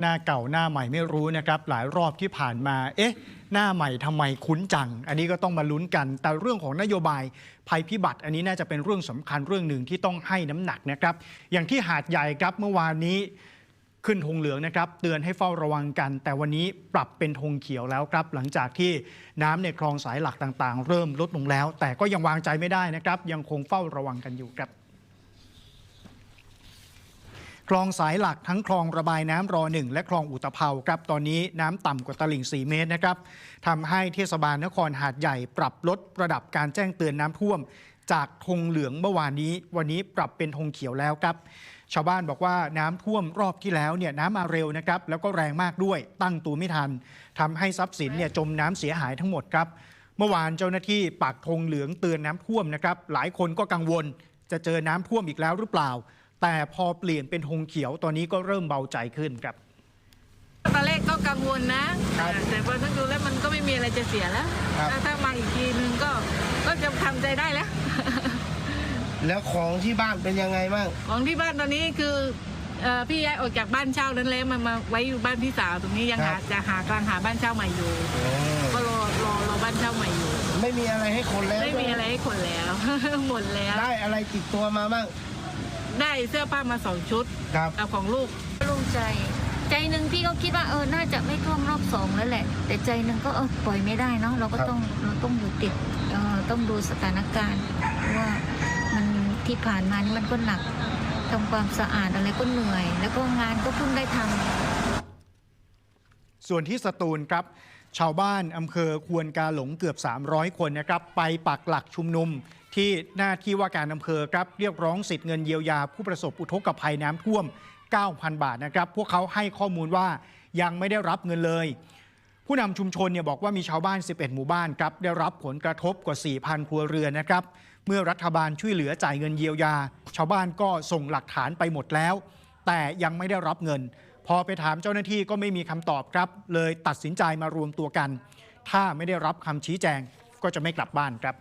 หน้าเก่าหน้าใหม่ไม่รู้นะครับ หลายรอบที่ผ่านมา เอ๊ะ หน้าใหม่ทำไมคุ้นจัง อันนี้ก็ต้องมาลุ้นกัน แต่เรื่องของนโยบายภัยพิบัติ อันนี้น่าจะเป็นเรื่องสำคัญเรื่องหนึ่งที่ต้องให้น้ำหนักนะครับ อย่างที่หาดใหญ่ครับเมื่อวานนี้ขึ้นธงเหลืองนะครับ เตือนให้เฝ้าระวังกัน แต่วันนี้ปรับเป็นธงเขียวแล้วครับ หลังจากที่น้ำในคลองสายหลักต่างๆ เริ่มลดลงแล้ว แต่ก็ยังวางใจไม่ได้นะครับ ยังคงเฝ้าระวังกันอยู่ครับ คลองสายหลักทั้งคลองระบายน้ำรอหนึ่งและคลองอุตภเปาครับตอนนี้น้ำต่ำกว่าตลิ่ง 4 เมตรนะครับทำให้เทศบาลนครหาดใหญ่ปรับลดระดับการแจ้งเตือนน้ำท่วม จากธงเหลืองเมื่อวานนี้ วันนี้ปรับเป็นธงเขียวแล้วครับ ชาวบ้านบอกว่าน้ำท่วมรอบที่แล้วเนี่ยน้ำมาเร็วนะครับแล้วก็แรงมากด้วยตั้งตัวไม่ทันทำให้ทรัพย์สินเนี่ยจมน้ำเสียหายทั้งหมดครับเมื่อวานเจ้าหน้าที่ปักธงเหลืองเตือนน้ำท่วมนะครับหลายคนก็กังวลจะเจอน้ำท่วมอีกแล้วหรือเปล่า แต่พอเปลี่ยนเป็นธงเขียวตอนนี้ก็เริ่มเบาใจขึ้นครับตอนแรกก็กังวลนะครับแต่พอทั้งดูแล้วมันก็ไม่มีอะไรจะเสียแล้วครับถ้าถ้ามาอีกทีนึงก็ก็จะทำใจได้แล้ว แล้วของที่บ้านเป็นยังไงบ้างของที่บ้านตอนนี้คือเอ่อพี่ย้ายออกจากบ้านเช่านั้นแล้วมามาไว้อยู่บ้านพี่สาวตรงนี้ยังครัหาบจะหากลางหาบ้านเช่าใหม่อยู่ก็รอรอรอบ้านเช่าใหม่อยู่ ไม่มีอะไรให้คนแล้วไม่มีอะไรให้คนแล้ว หมดแล้ว ได้อะไรติดตัวมาบ้าง ได้เสื้อผ้ามาสองชุดครับกับของลูก โล่งใจ ใจหนึ่งพี่ก็คิดว่าเออ น่าจะไม่ท่วมรอบสองแล้วแหละ แต่ใจหนึ่งก็เออปล่อยไม่ได้เนาะ เราก็ครับ ต้องเราต้องอยู่ติดเอ่อต้องดูสถานการณ์เพราะว่ามันที่ผ่านมานี่มันก็หนักทำความสะอาดอะไรก็เหนื่อย แล้วก็งานก็เพิ่งได้ทำ ส่วนที่สตูลครับ ชาวบ้านอำเภอควนกาหลงเกือบ 300 คนนะครับไปปักหลักชุมนุม ที่หน้าที่ว่าการอำเภอครับเรียกร้องสิทธิ์เงินเยียวยา ผู้ประสบอุทกภัยน้ำท่วม 9,000 บาทนะครับ พวกเขาให้ข้อมูลว่ายังไม่ได้รับเงินเลย ผู้นำชุมชนเนี่ยบอกว่ามีชาวบ้าน 11 หมู่บ้านครับได้รับผลกระทบกว่า 4,000 ครัวเรือนนะครับ เมื่อรัฐบาลช่วยเหลือจ่ายเงินเยียวยา ชาวบ้านก็ส่งหลักฐานไปหมดแล้ว แต่ยังไม่ได้รับเงิน พอไปถามเจ้าหน้าที่ก็ไม่มีคำตอบครับ เลยตัดสินใจมารวมตัวกัน ถ้าไม่ได้รับคำชี้แจงก็จะไม่กลับบ้านครับ